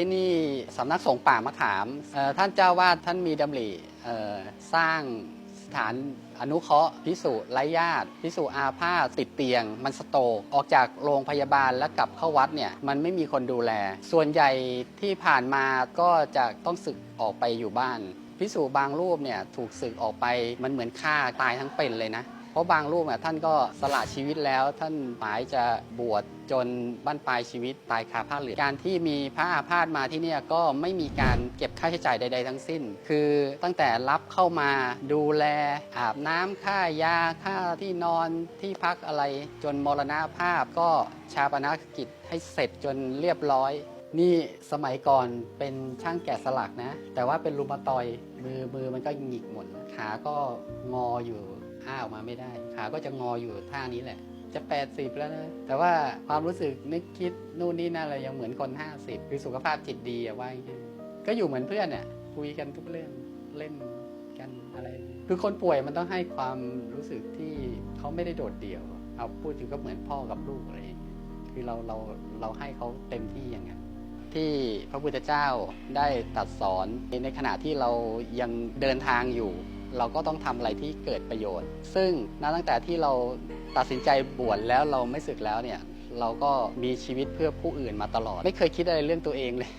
ที่นี่สำนักสงฆ์ป่ามะขามเอ่อท่านเจ้าวาดท่านมีดำริเอ่อสร้างสถานอนุเคราะห์พิสุไร้ญาติพิสุอาพาธติดเตียง มันสโตกออกจากโรงพยาบาลแล้วกลับเข้าวัดเนี่ยมันไม่มีคนดูแล ส่วนใหญ่ที่ผ่านมาก็จะต้องศึกออกไปอยู่บ้านพิสูบางรูปเนี่ยถูกสึกออกไปมันเหมือนฆ่าตายทั้งเป็นเลยนะ เพราะบางรูปอะท่านก็สละชีวิตแล้ว ท่านหมายจะบวชจนบั้นปลายชีวิตตายคาผ้าเหลืองการที่มีพระอาพาธมาที่นี่ก็ไม่มีการเก็บค่าใช้จ่ายใด ๆ ทั้งสิ้น คือตั้งแต่รับเข้ามาดูแลอาบน้ำค่ายาค่าที่นอนที่พักอะไรจนมรณภาพก็ชาปนกิจให้เสร็จจนเรียบร้อย นี่สมัยก่อนเป็นช่างแกะสลักนะ แต่ว่าเป็นรูมาตอยมือมือมันก็หงิกหมดขาก็งออยู่อ้าออกมาไม่ได้ ขาก็จะงออยู่ท่านี้แหละ จะ 80 แล้วนะแต่ว่าความรู้สึกนึกคิดนู่นนี่นั่นอะไรยังเหมือนคน 50 คือสุขภาพจิตดีอะว่าก็อยู่เหมือนเพื่อนอะคุยกันทุกเรื่องเล่นกันอะไร คือคนป่วยมันต้องให้ความรู้สึกที่เขาไม่ได้โดดเดี่ยว เอาพูดถึงก็เหมือนพ่อกับลูกอะไรอย่างเงี้ยคือเราเราเราให้เขาเต็มที่อย่างนั้น ที่พระพุทธเจ้าได้ตรัดสอน ในขณะที่เรายังเดินทางอยู่ เราก็ต้องทำอะไรที่เกิดประโยชน์ ซึ่งนับตั้งแต่ที่เราตัดสินใจบวชแล้วเราไม่ศึกแล้วเนี่ยเราก็มีชีวิตเพื่อผู้อื่นมาตลอด ไม่เคยคิดอะไรเรื่องตัวเองเลย